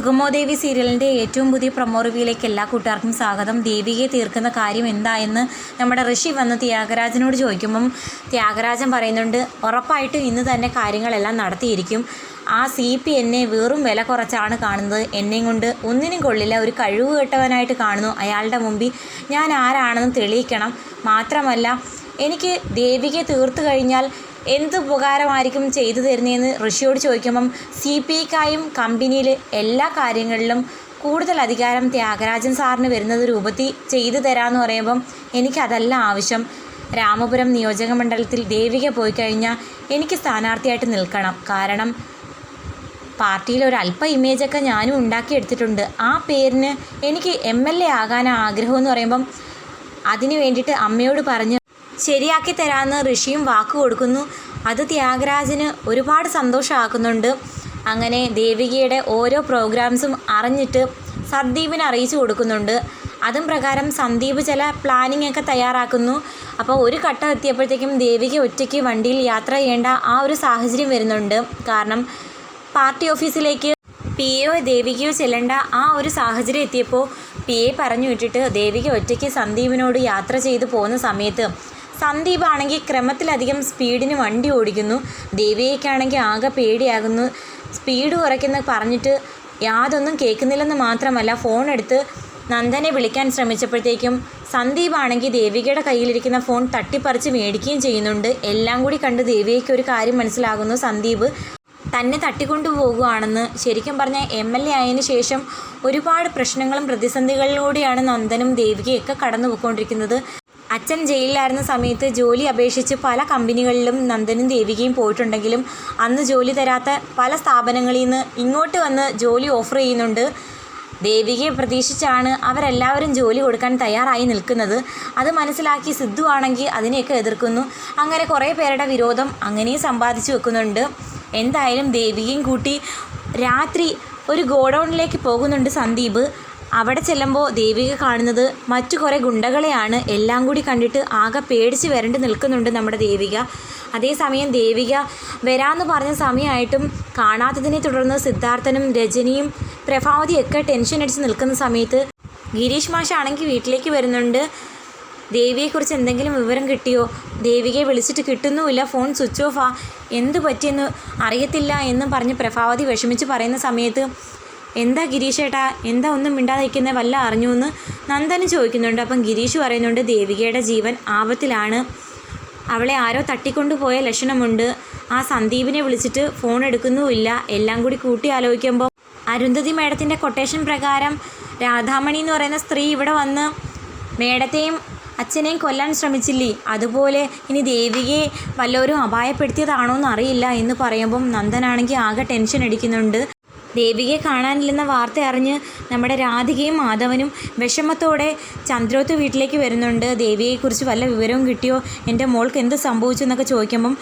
സുഗമോ ദേവി സീരിയലിന്റെ ഏറ്റവും പുതിയ പ്രൊമോ റിവ്യൂയിലേക്ക് എല്ലാ കൂട്ടുകാർക്കും സ്വാഗതം. ദേവികയെ തീർക്കുന്ന കാര്യം എന്തായെന്ന് നമ്മുടെ ഋഷി വന്ന് ത്യാഗരാജനോട് ചോദിക്കുമ്പം ത്യാഗരാജൻ പറയുന്നുണ്ട് ഉറപ്പായിട്ടും ഇന്ന് തന്നെ കാര്യങ്ങളെല്ലാം നടത്തിയിരിക്കും. ആ സി പി എന്നെ വെറും വില കുറച്ചാണ് കാണുന്നത്. എന്നെയും കൊണ്ട് ഒന്നിനും കൊള്ളില്ല. ഒരു കഴിവ് കെട്ടവനായിട്ട് കാണുന്നു. അയാളുടെ മുമ്പിൽ ഞാൻ ആരാണെന്ന് തെളിയിക്കണം. മാത്രമല്ല എനിക്ക് ദേവികയെ തീർത്തു കഴിഞ്ഞാൽ എന്ത് ഉപകാരമായിരിക്കും ചെയ്തു തരുന്നതെന്ന് ഋഷിയോട് ചോദിക്കുമ്പം സി പി ഐക്കായും കമ്പനിയിൽ എല്ലാ കാര്യങ്ങളിലും കൂടുതൽ അധികാരം ത്യാഗരാജൻ സാറിന് വരുന്നത് രൂപത്തിൽ ചെയ്തു തരാമെന്ന് പറയുമ്പം എനിക്കതല്ല ആവശ്യം. രാമപുരം നിയോജക മണ്ഡലത്തിൽ ദേവിക പോയി കഴിഞ്ഞാൽ എനിക്ക് സ്ഥാനാർത്ഥിയായിട്ട് നിൽക്കണം. കാരണം പാർട്ടിയിൽ ഒരു അല്പ ഇമേജൊക്കെ ഞാനും ഉണ്ടാക്കിയെടുത്തിട്ടുണ്ട്. ആ പേരിന് എനിക്ക് എം എൽ എ ആകാൻ ആഗ്രഹമെന്ന് പറയുമ്പം അതിന് വേണ്ടിയിട്ട് അമ്മയോട് പറഞ്ഞ് ശരിയാക്കി തരാമെന്ന് ഋഷിയും വാക്ക് കൊടുക്കുന്നു. അത് ത്യാഗരാജന് ഒരുപാട് സന്തോഷമാക്കുന്നുണ്ട്. അങ്ങനെ ദേവികയുടെ ഓരോ പ്രോഗ്രാംസും അറിഞ്ഞിട്ട് സന്ദീപിനെ അറിയിച്ചു കൊടുക്കുന്നുണ്ട്. അതും പ്രകാരം സന്ദീപ് ചില പ്ലാനിംഗ് ഒക്കെ തയ്യാറാക്കുന്നു. അപ്പോൾ ഒരു ഘട്ടം എത്തിയപ്പോഴത്തേക്കും ദേവിക ഒറ്റയ്ക്ക് വണ്ടിയിൽ യാത്ര ചെയ്യേണ്ട ആ ഒരു സാഹചര്യം വരുന്നുണ്ട്. കാരണം പാർട്ടി ഓഫീസിലേക്ക് പി എയോ ദേവികയോ ചെല്ലേണ്ട ആ ഒരു സാഹചര്യം എത്തിയപ്പോൾ പി എ പറഞ്ഞു വിട്ടിട്ട് ദേവിക ഒറ്റയ്ക്ക് സന്ദീപിനോട് യാത്ര ചെയ്തു പോകുന്ന സമയത്ത് സന്ദീപ് ആണെങ്കിൽ ക്രമത്തിലധികം സ്പീഡിന് വണ്ടി ഓടിക്കുന്നു. ദേവികയ്ക്കാണെങ്കിൽ ആകെ പേടിയാകുന്നു. സ്പീഡ് കുറയ്ക്കുന്ന പറഞ്ഞിട്ട് യാതൊന്നും കേൾക്കുന്നില്ലെന്ന് മാത്രമല്ല ഫോൺ എടുത്ത് നന്ദനെ വിളിക്കാൻ ശ്രമിച്ചപ്പോഴത്തേക്കും സന്ദീപ് ആണെങ്കിൽ ദേവികയുടെ കയ്യിലിരിക്കുന്ന ഫോൺ തട്ടിപ്പറിച്ച് മേടിക്കുകയും ചെയ്യുന്നുണ്ട്. എല്ലാം കൂടി കണ്ട് ദേവികയ്ക്ക് ഒരു കാര്യം മനസ്സിലാകുന്നു. സന്ദീപ് തന്നെ തട്ടിക്കൊണ്ടു പോകുകയാണെന്ന് ശരിക്കും പറഞ്ഞാൽ എം എൽ എ ആയതിനു ശേഷം ഒരുപാട് പ്രശ്നങ്ങളും പ്രതിസന്ധികളിലൂടെയാണ് നന്ദനും ദേവികയൊക്കെ കടന്നു പോയിക്കൊണ്ടിരിക്കുന്നത് അച്ഛൻ ജയിലിലായിരുന്ന സമയത്ത് ജോലി അപേക്ഷിച്ച് പല കമ്പനികളിലും നന്ദനും ദേവികയും പോയിട്ടുണ്ടെങ്കിലും അന്ന് ജോലി തരാത്ത പല സ്ഥാപനങ്ങളിൽ നിന്ന് ഇങ്ങോട്ട് വന്ന് ജോലി ഓഫർ ചെയ്യുന്നുണ്ട്. ദേവികയെ പ്രതീക്ഷിച്ചാണ് അവരെല്ലാവരും ജോലി കൊടുക്കാൻ തയ്യാറായി നിൽക്കുന്നത്. അത് മനസ്സിലാക്കി സിദ്ധു ആണെങ്കിൽ അതിനെയൊക്കെ എതിർക്കുന്നു. അങ്ങനെ കുറേ പേരുടെ വിരോധം അങ്ങനെയും സമ്പാദിച്ചു വെക്കുന്നുണ്ട്. എന്തായാലും ദേവികയും കൂട്ടി രാത്രി ഒരു ഗോഡൗണിലേക്ക് പോകുന്നുണ്ട് സന്ദീപ്. അവിടെ ചെല്ലുമ്പോൾ ദേവിക കാണുന്നത് മറ്റു കുറേ ഗുണ്ടകളെയാണ് എല്ലാം കൂടി കണ്ടിട്ട് ആകെ പേടിച്ച് വരണ്ട് നിൽക്കുന്നുണ്ട് നമ്മുടെ ദേവിക. അതേസമയം ദേവിക വരാമെന്ന് പറഞ്ഞ സമയമായിട്ടും കാണാത്തതിനെ തുടർന്ന് സിദ്ധാർത്ഥനും രജനിയും പ്രഭാവതിയൊക്കെ ടെൻഷൻ അടിച്ച് നിൽക്കുന്ന സമയത്ത് ഗിരീഷ് മാഷാണെങ്കിൽ വീട്ടിലേക്ക് വരുന്നുണ്ട്. ദേവിയെക്കുറിച്ച് എന്തെങ്കിലും വിവരം കിട്ടിയോ? ദേവികയെ വിളിച്ചിട്ട് കിട്ടുന്നുമില്ല ഫോൺ സ്വിച്ച് ഓഫാ എന്ത് പറ്റിയെന്ന് അറിയത്തില്ല എന്നും പറഞ്ഞ് പ്രഭാവതി വിഷമിച്ച് പറയുന്ന സമയത്ത് എന്താ ഗിരീഷേട്ടാ എന്താ ഒന്നും മിണ്ടാതിരിക്കുന്നത് വല്ല അറിഞ്ഞു എന്ന് നന്ദന് ചോദിക്കുന്നുണ്ട്. അപ്പം ഗിരീഷ് പറയുന്നുണ്ട് ദേവികയുടെ ജീവൻ ആപത്തിലാണ്. അവളെ ആരോ തട്ടിക്കൊണ്ടുപോയ ലക്ഷണമുണ്ട്. ആ സന്ദീപിനെ വിളിച്ചിട്ട് ഫോൺ എടുക്കുന്നുമില്ല. എല്ലാം കൂടി കൂട്ടി ആലോചിക്കുമ്പോൾ അരുന്ധതി മേഡത്തിന്റെ കൊട്ടേഷൻ പ്രകാരം രാധാമണി എന്ന് പറയുന്ന സ്ത്രീ ഇവിടെ വന്ന് മേഡത്തെയും അച്ഛനെയും കൊല്ലാൻ ശ്രമിച്ചില്ലേ? അതുപോലെ ഇനി ദേവികയെ വല്ലവരും അപായപ്പെടുത്തിയതാണോ എന്ന് അറിയില്ല എന്ന് പറയുമ്പം നന്ദനാണെങ്കിൽ ആകെ ടെൻഷൻ അടിക്കുന്നുണ്ട്. ദേവികയെ കാണാനില്ലെന്ന വാർത്ത അറിഞ്ഞ് നമ്മുടെ രാധികയും മാധവനും വിഷമത്തോടെ ചന്ദ്രോത്ത് വീട്ടിലേക്ക് വരുന്നുണ്ട്. ദേവിയെക്കുറിച്ച് വല്ല വിവരവും കിട്ടിയോ? എന്റെ മോൾക്ക് എന്ത് സംഭവിച്ചു എന്നൊക്കെ ചോദിക്കുമ്പം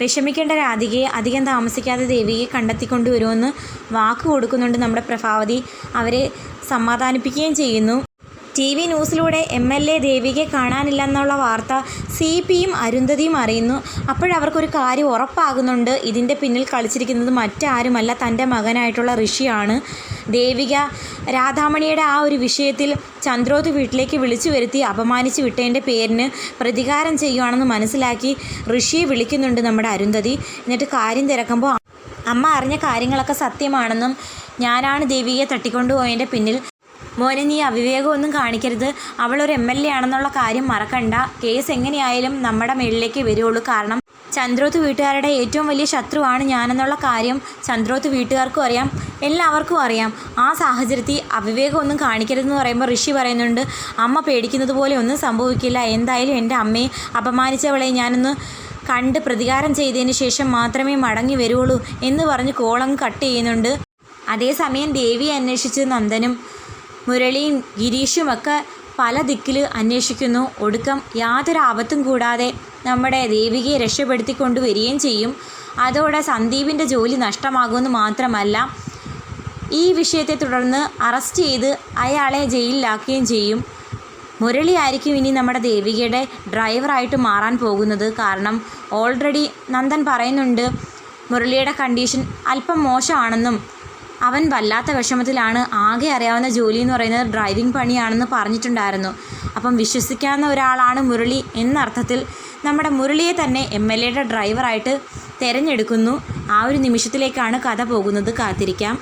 വിഷമിക്കേണ്ട രാധികയെ അധികം താമസിക്കാതെ ദേവികയെ കണ്ടെത്തിക്കൊണ്ടുവരുമെന്ന് വാക്ക് കൊടുക്കുന്നുണ്ട് നമ്മുടെ പ്രഭാവതി. അവരെ സമാധാനിപ്പിക്കുകയും ചെയ്യുന്നു. ടി വി ന്യൂസിലൂടെ എം എൽ എ ദേവികയെ കാണാനില്ലെന്നുള്ള വാർത്ത സി പിയും അരുന്ധതിയും അറിയുന്നു. അപ്പോഴവർക്കൊരു കാര്യം ഉറപ്പാകുന്നുണ്ട്. ഇതിന്റെ പിന്നിൽ കളിച്ചിരിക്കുന്നത് മറ്റാരുമല്ല തന്റെ മകനായിട്ടുള്ള ഋഷിയാണ്. ദേവിക രാധാമണിയുടെ ആ ഒരു വിഷയത്തിൽ ചന്ദ്രോത് വീട്ടിലേക്ക് വിളിച്ചു വരുത്തി അപമാനിച്ച് വിട്ടതിന്റെ പേരിന് പ്രതികാരം ചെയ്യുവാണെന്ന് മനസ്സിലാക്കി ഋഷിയെ വിളിക്കുന്നുണ്ട് നമ്മുടെ അരുന്ധതി. എന്നിട്ട് കാര്യം തിരക്കുമ്പോൾ അമ്മ അറിഞ്ഞ കാര്യങ്ങളൊക്കെ സത്യമാണെന്നും ഞാനാണ് ദേവിയെ തട്ടിക്കൊണ്ടുപോയതിന്റെ പിന്നിൽ മോനെ നീ അവിവേകമൊന്നും കാണിക്കരുത്. അവളൊരു എം എൽ എ ആണെന്നുള്ള കാര്യം മറക്കണ്ട. കേസ് എങ്ങനെയായാലും നമ്മുടെ മേളിലേക്ക് വരുള്ളൂ കാരണം ചന്ദ്രോത്ത് വീട്ടുകാരുടെ ഏറ്റവും വലിയ ശത്രുവാണ് ഞാനെന്നുള്ള കാര്യം ചന്ദ്രോത്ത് വീട്ടുകാർക്കും അറിയാം. എല്ലാവർക്കും അറിയാം. ആ സാഹചര്യത്തിൽ അവിവേകമൊന്നും കാണിക്കരുതെന്ന് പറയുമ്പോൾ ഋഷി പറയുന്നുണ്ട് അമ്മ പേടിക്കുന്നത് പോലെ ഒന്നും സംഭവിക്കില്ല. എന്തായാലും എന്റെ അമ്മയെ അപമാനിച്ചവളെ ഞാനൊന്ന് കണ്ട് പ്രതികാരം ചെയ്തതിന് ശേഷം മാത്രമേ മടങ്ങി വരുള്ളൂ എന്ന് പറഞ്ഞ് കോളം കട്ട് ചെയ്യുന്നുണ്ട്. അതേസമയം ദേവിയെ അന്വേഷിച്ച് നന്ദനും മുരളിയും ഗിരീഷുമൊക്കെ പല ദിക്കിൽ അന്വേഷിക്കുന്നു. ഒടുക്കം യാതൊരു ആപത്തും കൂടാതെ നമ്മുടെ ദേവികയെ രക്ഷപ്പെടുത്തിക്കൊണ്ട് വരികയും ചെയ്യും. അതോടെ സന്ദീപിന്റെ ജോലി നഷ്ടമാകുമെന്ന് മാത്രമല്ല ഈ വിഷയത്തെ തുടർന്ന് അറസ്റ്റ് ചെയ്ത് അയാളെ ജയിലിലാക്കുകയും ചെയ്യും. മുരളി ആയിരിക്കും ഇനി നമ്മുടെ ദേവികയുടെ ഡ്രൈവറായിട്ട് മാറാൻ പോകുന്നത്. കാരണം ഓൾറെഡി നന്ദൻ പറയുന്നുണ്ട് മുരളിയുടെ കണ്ടീഷൻ അല്പം മോശമാണെന്നും അവൻ വല്ലാത്ത വിഷമത്തിലാണ് ആകെ അറിയാവുന്ന ജോലി എന്ന് പറയുന്നത് ഡ്രൈവിംഗ് പണിയാണെന്ന് പറഞ്ഞിട്ടുണ്ടായിരുന്നു. അപ്പം വിശ്വസിക്കാവുന്ന ഒരാളാണ് മുരളി എന്നർത്ഥത്തിൽ നമ്മുടെ മുരളിയെ തന്നെ എം എൽ എയുടെ ഡ്രൈവറായിട്ട് തിരഞ്ഞെടുക്കുന്നു. ആ ഒരു നിമിഷത്തിലേക്കാണ് കഥ പോകുന്നത്. കാത്തിരിക്കാം.